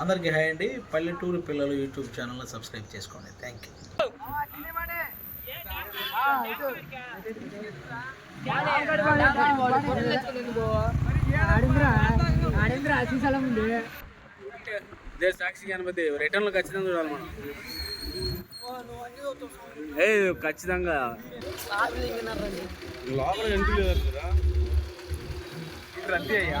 అందరికీ హాయ్ అండి. పల్లెటూరు పిల్లలు యూట్యూబ్ ఛానల్ని సబ్స్క్రైబ్ చేసుకోండి. Thank you Sakshi Ganapathi. రిటర్న్లో ఖచ్చితంగా చూడాలి మనం. ఏ ఖచ్చితంగా. లోపల ఎంట్రీ లేదు అంతే అయ్యా.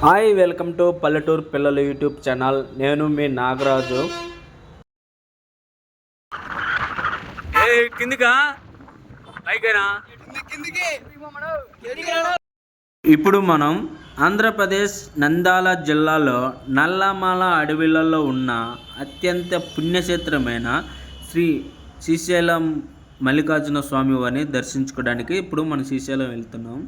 హాయ్ వెల్కమ్ టు పల్లెటూరు పిల్లల యూట్యూబ్ ఛానల్ నేను మీ నాగరాజు. కిందికా? ఇప్పుడు మనం ఆంధ్రప్రదేశ్ నంద్యాల జిల్లాలో నల్లమల అడవిలలో ఉన్న అత్యంత పుణ్యక్షేత్రమైన శ్రీ శ్రీశైలం మల్లికార్జున స్వామి వారిని దర్శించుకోవడానికి ఇప్పుడు మనం శ్రీశైలం వెళ్తున్నాం.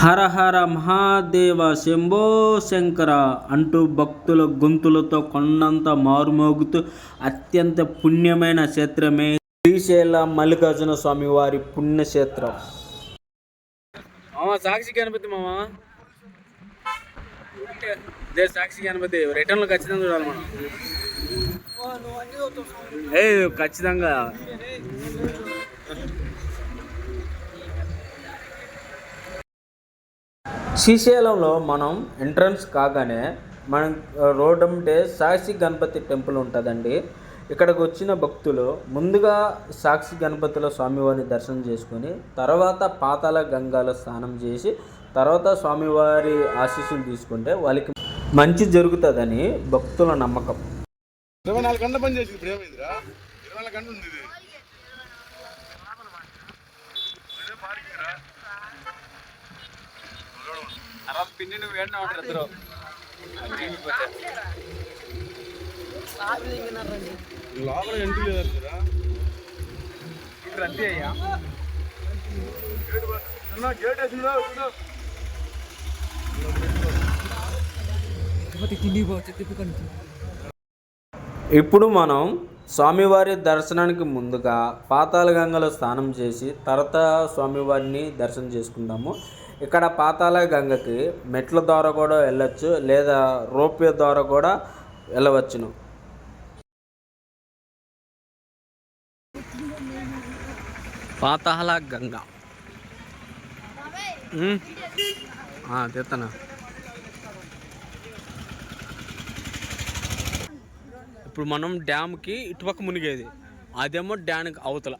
హర హర మహాదేవ శంభో శంకర అంటూ భక్తుల గొంతులతో కొండంత మారుమోగుతూ అత్యంత పుణ్యమైన క్షేత్రమే శ్రీశైల మల్లికార్జున స్వామి వారి పుణ్యక్షేత్రం. మామ సాక్షి గణపతి మామ. ఇదే సాక్షి గణపతి. రిటర్న్లో ఖచ్చితంగా చూడాలి మనం. ఏ ఖచ్చితంగా. శ్రీశైలంలో మనం ఎంట్రన్స్ కాగానే మనం రోడ్ అంటే సాక్షి గణపతి టెంపుల్ ఉంటుందండి. ఇక్కడికి వచ్చిన భక్తులు ముందుగా సాక్షి గణపతిలో స్వామివారిని దర్శనం చేసుకొని తర్వాత పాతాల గంగాలో స్నానం చేసి తర్వాత స్వామివారి ఆశీస్సులు తీసుకుంటే వాళ్ళకి మంచి జరుగుతుందని భక్తుల నమ్మకం. ఇరవై నాలుగు గంటల పని చేసింది ఇప్పుడు ఏమైందిరా? ఇరవై నాలుగు గంటలు ఉంది ఇది. పిన్ని నువ్వు ఏంటో ఉంటారు ఇద్దరు లోపల ఎంట్రీ లేదు కదా అంతే అయ్యా గేట్ వేసిందో? ఇప్పుడు మనం స్వామివారి దర్శనానికి ముందుగా పాతాళ గంగలో స్నానం చేసి తర్వాత స్వామివారిని దర్శనం చేసుకుందాము. ఇక్కడ పాతాళ గంగకి మెట్ల ద్వారా కూడా వెళ్ళొచ్చు లేదా రోప్వే ద్వారా కూడా వెళ్ళవచ్చును. పాతాళ గంగ. తెత్తనా? ఇప్పుడు మనం డ్యామ్కి ఇటుపక్క మునిగేది. అదేమో డ్యామ్కి అవతల.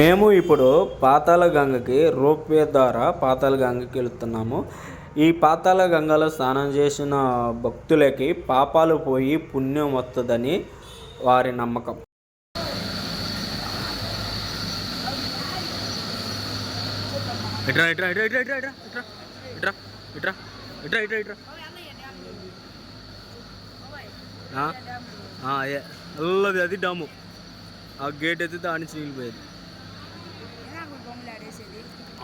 మేము ఇప్పుడు పాతాళ గంగకి రోప్వే ద్వారా పాతాళ గంగకి వెళుతున్నాము. ఈ పాతాళ గంగలో స్నానం చేసిన భక్తులకి పాపాలు పోయి పుణ్యం వస్తుందని వారి నమ్మకం. ఇట్రా ఇట్రా ఇట్రా ఇట్రా ఇట్రా ఇట్రా ఇట్రా ఇట్రా ఇట్రా ఇట్రా ఇట్రా అదే అల్లది అది డాము ఆ గేట్ అయితే దాని నుంచి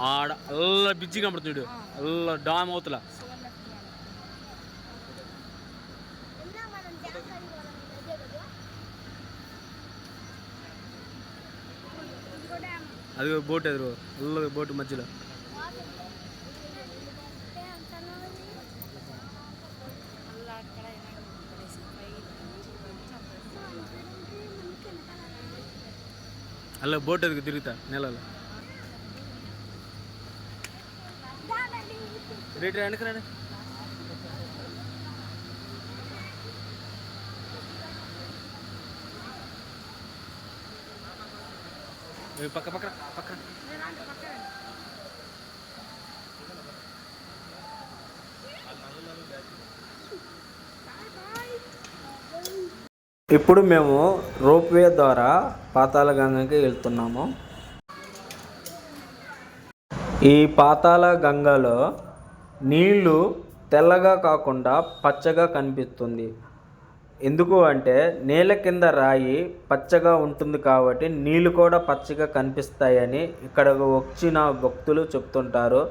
ఆడ అల్ల బిజ్జి కనపడుతుడు అల్ల డామ్ అవుతల అది బోట్ ఎదురు అల్ల బోట్ మధ్యలో అలా బోట్ ఎదుగు తిరుగుతా నెలలో. రేటు వెనక రండి పక్క పక్క పక్క ఇప్పుడు మేము రోప్వే ద్వారా పాతాళగంగకి వెళ్తున్నాము. ఈ పాతాళ గంగలో నీళ్ళు తెల్లగా కాకుండా పచ్చగా కనిపిస్తుంది. ఎందుకు అంటే నేల కింద రాయి పచ్చగా ఉంటుంది కాబట్టి నీళ్ళు కూడా పచ్చగా కనిపిస్తాయని ఇక్కడ వచ్చిన భక్తులు చెప్తుంటారు.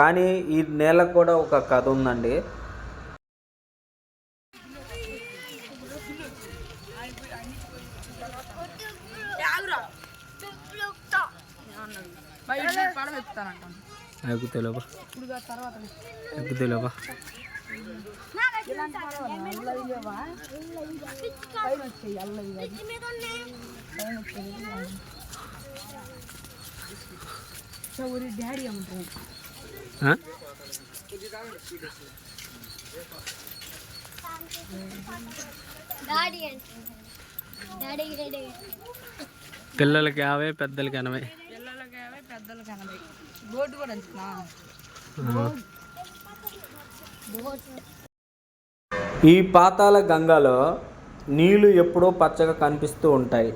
కానీ ఈ నేలకు కూడా ఒక కథ ఉందండి. ఎక్కుతలేవా ఎక్కుతలేవా పిల్లలకి యాభై పెద్దలకి ఎనభై పెద్దలు యాభై బోర్డు కూడా అంటున్నా ఈ పాతాల గంగలో నీళ్ళు ఎప్పుడూ పచ్చగా కనిపిస్తూ ఉంటాయి.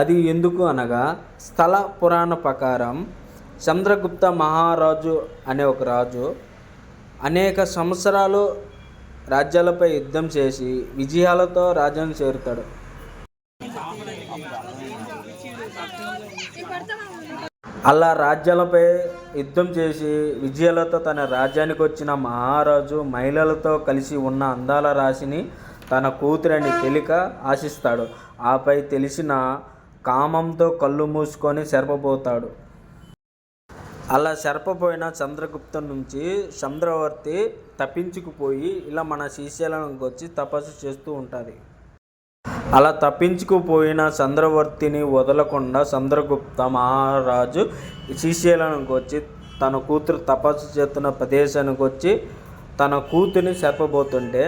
అది ఎందుకు అనగా స్థల పురాణ ప్రకారం చంద్రగుప్త మహారాజు అనే ఒక రాజు అనేక సంవత్సరాలు రాజ్యాలపై యుద్ధం చేసి విజయాలతో రాజ్యం చేరుతాడు. అలా రాజ్యాలపై యుద్ధం చేసి విజయాలతో తన రాజ్యానికి వచ్చిన మహారాజు మహిళలతో కలిసి ఉన్న అందాల రాశిని తన కూతురని తెలియక ఆశిస్తాడు. ఆపై తెలిసిన కామంతో కళ్ళు మూసుకొని శరపబోతాడు అలా శరపపోయిన చంద్రగుప్తం నుంచి చంద్రవర్తి తప్పించుకుపోయి ఇలా మన శ్రీశైలంకి వచ్చి తపస్సు చేస్తూ ఉంటుంది. అలా తప్పించుకుపోయిన చంద్రవర్తిని వదలకుండా చంద్రగుప్త మహారాజు శ్రీశైలానికి వచ్చి తన కూతురు తపస్సు చేస్తున్న ప్రదేశానికి వచ్చి తన కూతురిని చెప్పబోతుంటే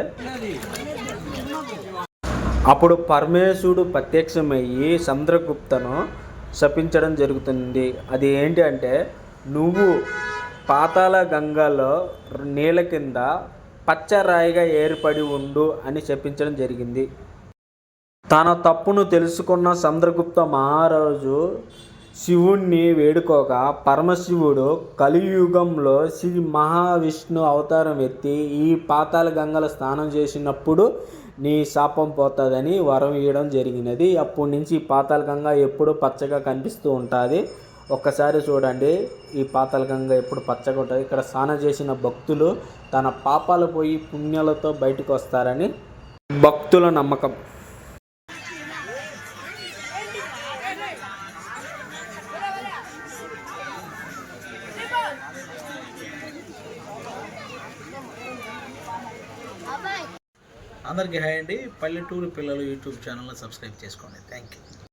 అప్పుడు పరమేశుడు ప్రత్యక్షమయ్యి చంద్రగుప్తను శపించడం జరుగుతుంది. అది ఏంటి అంటే నువ్వు పాతాళ గంగలో నీళ్ళ కింద పచ్చరాయిగా ఏర్పడి ఉండు అని శపించడం జరిగింది. తన తప్పును తెలుసుకున్న చంద్రగుప్త మహారాజు శివుణ్ణి వేడుకోగా పరమశివుడు కలియుగంలో శ్రీ మహావిష్ణు అవతారం ఎత్తి ఈ పాతాళ గంగల స్నానం చేసినప్పుడు నీ శాపం పోతుందని వరం ఇవ్వడం జరిగినది. అప్పటి నుంచి ఈ పాతాళ గంగ ఎప్పుడు పచ్చగా కనిపిస్తూ ఉంటుంది. ఒక్కసారి చూడండి ఈ పాతాళ గంగ ఎప్పుడు పచ్చగా ఉంటుంది. ఇక్కడ స్నానం చేసిన భక్తులు తన పాపాలు పోయి పుణ్యాలతో బయటకు వస్తారని భక్తుల నమ్మకం. అందరికీ హాయ్ అండి. పల్లెటూరు పిల్లలు యూట్యూబ్ ఛానల్ని సబ్స్క్రైబ్ చేసుకోండి. Thank you